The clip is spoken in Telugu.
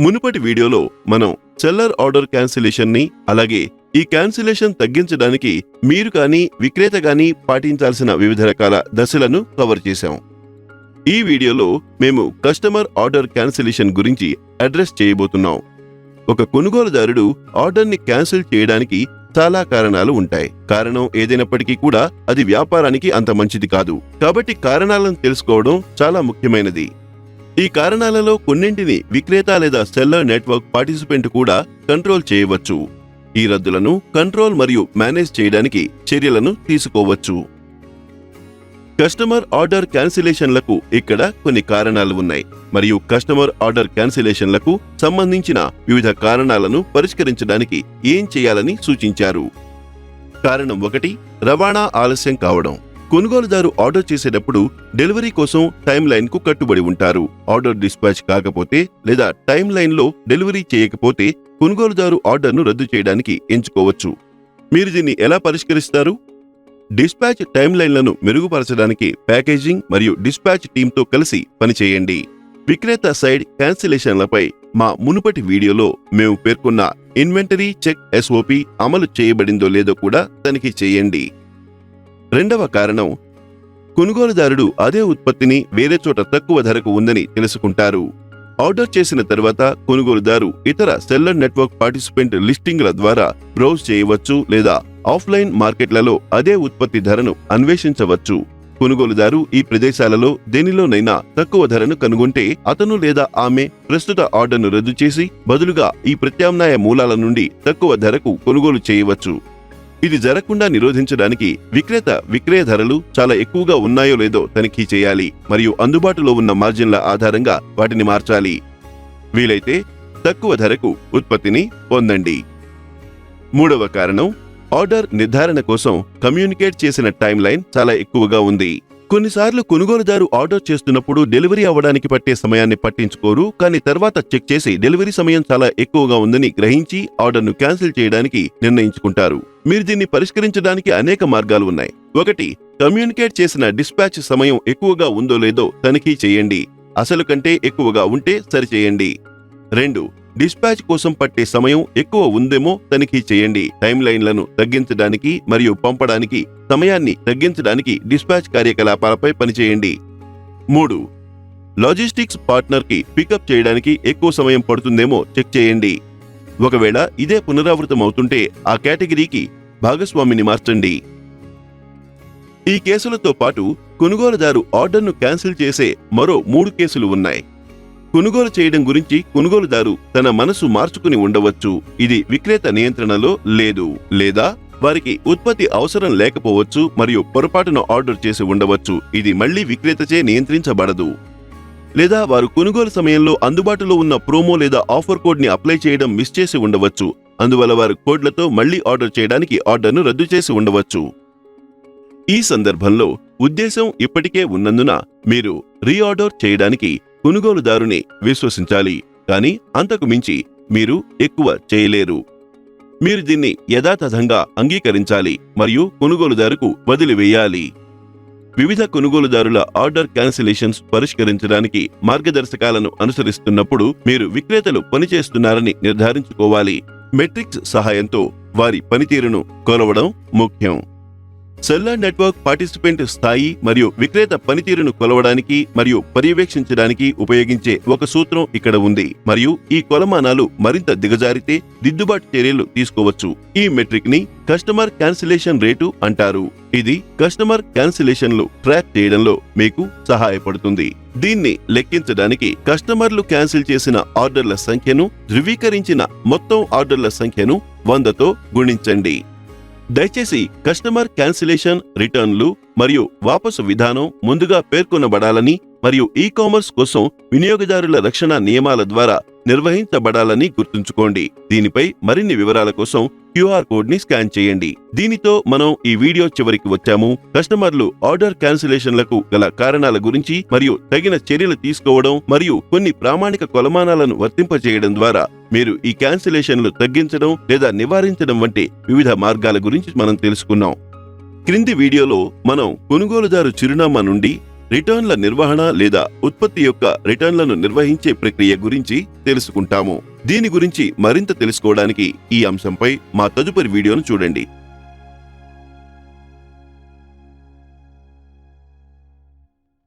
మునుపటి వీడియోలో మనం సెల్లర్ ఆర్డర్ క్యాన్సిలేషన్ని అలాగే ఈ క్యాన్సిలేషన్ తగ్గించడానికి మీరు కానీ విక్రేత కానీ పాటించాల్సిన వివిధ రకాల దశలను కవర్ చేశాం. ఈ వీడియోలో మేము కస్టమర్ ఆర్డర్ క్యాన్సిలేషన్ గురించి అడ్రస్ చేయబోతున్నాం. ఒక కొనుగోలుదారుడు ఆర్డర్ని క్యాన్సిల్ చేయడానికి చాలా కారణాలు ఉంటాయి. కారణం ఏదైనప్పటికీ కూడా అది వ్యాపారానికి అంత మంచిది కాదు. కాబట్టి కారణాలను తెలుసుకోవడం చాలా ముఖ్యమైనది. ఈ కారణాలలో కొన్నింటిని విక్రేత లేదా సెల్లర్ నెట్వర్క్ పార్టిసిపెంట్ కూడా కంట్రోల్ చేయవచ్చు. ఈ రద్దులను కంట్రోల్ మరియు మేనేజ్ చేయడానికి చర్యలను తీసుకోవచ్చు. కస్టమర్ ఆర్డర్ క్యాన్సిలేషన్లకు ఇక్కడ కొన్ని కారణాలు ఉన్నాయి. మరియు కస్టమర్ ఆర్డర్ క్యాన్సిలేషన్లకు సంబంధించిన వివిధ కారణాలను పరిష్కరించడానికి ఏం చేయాలని సూచించారు. కారణం ఒకటి రవాణా ఆలస్యం కావడం. కొనుగోలుదారు ఆర్డర్ చేసేటప్పుడు డెలివరీ కోసం టైం లైన్కు కట్టుబడి ఉంటారు. ఆర్డర్ డిస్పాచ్ కాకపోతే లేదా టైం లైన్లో డెలివరీ చేయకపోతే కొనుగోలుదారు ఆర్డర్ను రద్దు చేయడానికి ఎంచుకోవచ్చు. మీరు దీన్ని ఎలా పరిష్కరిస్తారు? డిస్పాచ్ టైం లైన్లను మెరుగుపరచడానికి ప్యాకేజింగ్ మరియు డిస్పాచ్ టీంతో కలిసి పనిచేయండి. విక్రేత సైడ్ క్యాన్సిలేషన్లపై మా మునుపటి వీడియోలో మేము పేర్కొన్న ఇన్వెంటరీ చెక్ ఎస్ఓపి అమలు చేయబడిందో లేదో కూడా తనిఖీ చేయండి. రెండవ కారణం కొనుగోలుదారుడు అదే ఉత్పత్తిని వేరే చోట తక్కువ ధరకు ఉందని తెలుసుకుంటారు. ఆర్డర్ చేసిన తర్వాత కొనుగోలుదారు ఇతర సెల్లర్ నెట్వర్క్ పార్టిసిపెంట్ లిస్టింగ్ల ద్వారా బ్రౌజ్ చేయవచ్చు లేదా ఆఫ్లైన్ మార్కెట్లలో అదే ఉత్పత్తి ధరను అన్వేషించవచ్చు. కొనుగోలుదారు ఈ ప్రదేశాలలో దేనిలోనైనా తక్కువ ధరను కనుగొంటే అతను లేదా ఆమె ప్రస్తుత ఆర్డర్ను రద్దు చేసి బదులుగా ఈ ప్రత్యామ్నాయ మూలాల నుండి తక్కువ ధరకు కొనుగోలు చేయవచ్చు. ఇది జరగకుండా నిరోధించడానికి విక్రేత విక్రయ ధరలు చాలా ఎక్కువగా ఉన్నాయో లేదో తనిఖీ చేయాలి మరియు అందుబాటులో ఉన్న మార్జిన్ల ఆధారంగా వాటిని మార్చాలి. వీలైతే తక్కువ ధరకు ఉత్పత్తిని పొందండి. మూడవ కారణం ఆర్డర్ నిర్ధారణ కోసం కమ్యూనికేట్ చేసిన టైం లైన్ చాలా ఎక్కువగా ఉంది. కొన్నిసార్లు కొనుగోలుదారు ఆర్డర్ చేస్తున్నప్పుడు డెలివరీ అవ్వడానికి పట్టే సమయాన్ని పట్టించుకోరు కానీ తర్వాత చెక్ చేసి డెలివరీ సమయం చాలా ఎక్కువగా ఉందని గ్రహించి ఆర్డర్ను క్యాన్సిల్ చేయడానికి నిర్ణయించుకుంటారు. మీరు దీన్ని పరిష్కరించడానికి అనేక మార్గాలు ఉన్నాయి. ఒకటి కమ్యూనికేట్ చేసిన డిస్పాచ్ సమయం ఎక్కువగా ఉందో లేదో తనిఖీ చేయండి. అసలు కంటే ఎక్కువగా ఉంటే సరిచేయండి. రెండు డిస్పాచ్ కోసం పట్టే సమయం ఎక్కువ ఉందేమో తనిఖీ చేయండి. టైం లైన్లను తగ్గించడానికి మరియు పంపడానికి సమయాన్ని తగ్గించడానికి డిస్పాచ్ కార్యకలాపాలపై పనిచేయండి. మూడు. లాజిస్టిక్స్ పార్ట్నర్కి పికప్ చేయడానికి ఎక్కువ సమయం పడుతుందేమో చెక్ చేయండి. ఒకవేళ ఇదే పునరావృతం అవుతుంటే ఆ కేటగిరీకి భాగస్వామిని మార్చండి. ఈ కేసులతో పాటు కొనుగోలుదారు ఆర్డర్ను క్యాన్సిల్ చేసే మరో మూడు కేసులు ఉన్నాయి. కొనుగోలు చేయడం గురించి కొనుగోలుదారు తన మనసు మార్చుకుని ఉండవచ్చు. ఇది విక్రేత నియంత్రణలో లేదు. లేదా వారికి ఉత్పత్తి అవసరం లేకపోవచ్చు మరియు పొరపాటున ఆర్డర్ చేసి ఉండవచ్చు. ఇది మళ్ళీ విక్రేతచే నియంత్రించబడదు. లేదా వారు కొనుగోలు సమయంలో అందుబాటులో ఉన్న ప్రోమో లేదా ఆఫర్ కోడ్ని అప్లై చేయడం మిస్ చేసి ఉండవచ్చు. అందువల్ల వారు కోడ్లతో మళ్ళీ ఆర్డర్ చేయడానికి ఆర్డర్ను రద్దు చేసి ఉండవచ్చు. ఈ సందర్భంలో ఉద్దేశం ఇప్పటికే ఉన్నందున మీరు రీఆర్డర్ చేయడానికి కొనుగోలుదారుని విశ్వసించాలి. కానీ అంతకు మించి మీరు ఎక్కువ చేయలేరు. మీరు దీన్ని యథాతథంగా అంగీకరించాలి మరియు కొనుగోలుదారుకు వదిలివేయాలి వివిధ కొనుగోలుదారుల ఆర్డర్ క్యాన్సిలేషన్స్ పరిష్కరించడానికి మార్గదర్శకాలను అనుసరిస్తున్నప్పుడు మీరు విక్రేతలు పనిచేస్తున్నారని నిర్ధారించుకోవాలి. మెట్రిక్స్ సహాయంతో వారి పనితీరును కొలవడం ముఖ్యం. సెల్లార్ నెట్వర్క్ పార్టిసిపెంట్ స్థాయి మరియు విక్రేత పనితీరును కొలవడానికి మరియు పర్యవేక్షించడానికి ఉపయోగించే ఒక సూత్రం ఇక్కడ ఉంది. మరియు ఈ కొలమానాలు మరింత దిగజారితే దిద్దుబాటు చర్యలు తీసుకోవచ్చు. ఈ మెట్రిక్ని కస్టమర్ క్యాన్సిలేషన్ రేటు అంటారు. ఇది కస్టమర్ క్యాన్సిలేషన్లు ట్రాక్ చేయడంలో మీకు సహాయపడుతుంది. దీన్ని లెక్కించడానికి కస్టమర్లు క్యాన్సిల్ చేసిన ఆర్డర్ల సంఖ్యను ధృవీకరించిన మొత్తం ఆర్డర్ల సంఖ్యను వందతో గుణించండి. దయచేసి కస్టమర్ క్యాన్సిలేషన్ రిటర్న్లు మరియు వాపసు విధానం ముందుగా పేర్కొనబడాలని మరియు ఈ కామర్స్ కోసం వినియోగదారుల రక్షణ నియమాల ద్వారా నిర్వహించబడాలని గుర్తుంచుకోండి. దీనిపై మరిన్ని వివరాల కోసం క్యూఆర్ కోడ్ని స్కాన్ చేయండి. దీనితో మనం ఈ వీడియో చివరికి వచ్చాము. కస్టమర్లు ఆర్డర్ క్యాన్సిలేషన్లకు గల కారణాల గురించి మరియు తగిన చర్యలు తీసుకోవడం మరియు కొన్ని ప్రామాణిక కొలమానాలను వర్తింపచేయడం ద్వారా మీరు ఈ క్యాన్సిలేషన్లు తగ్గించడం లేదా నివారించడం వంటి వివిధ మార్గాల గురించి మనం తెలుసుకున్నాం. క్రింది వీడియోలో మనం కొనుగోలుదారు చిరునామా నుండి రిటర్న్ల నిర్వహణ లేదా ఉత్పత్తి యొక్క రిటర్న్లను నిర్వహించే ప్రక్రియ గురించి తెలుసుకుంటాము. దీని గురించి మరింత తెలుసుకోవడానికి ఈ అంశంపై మా తదుపరి వీడియోను చూడండి.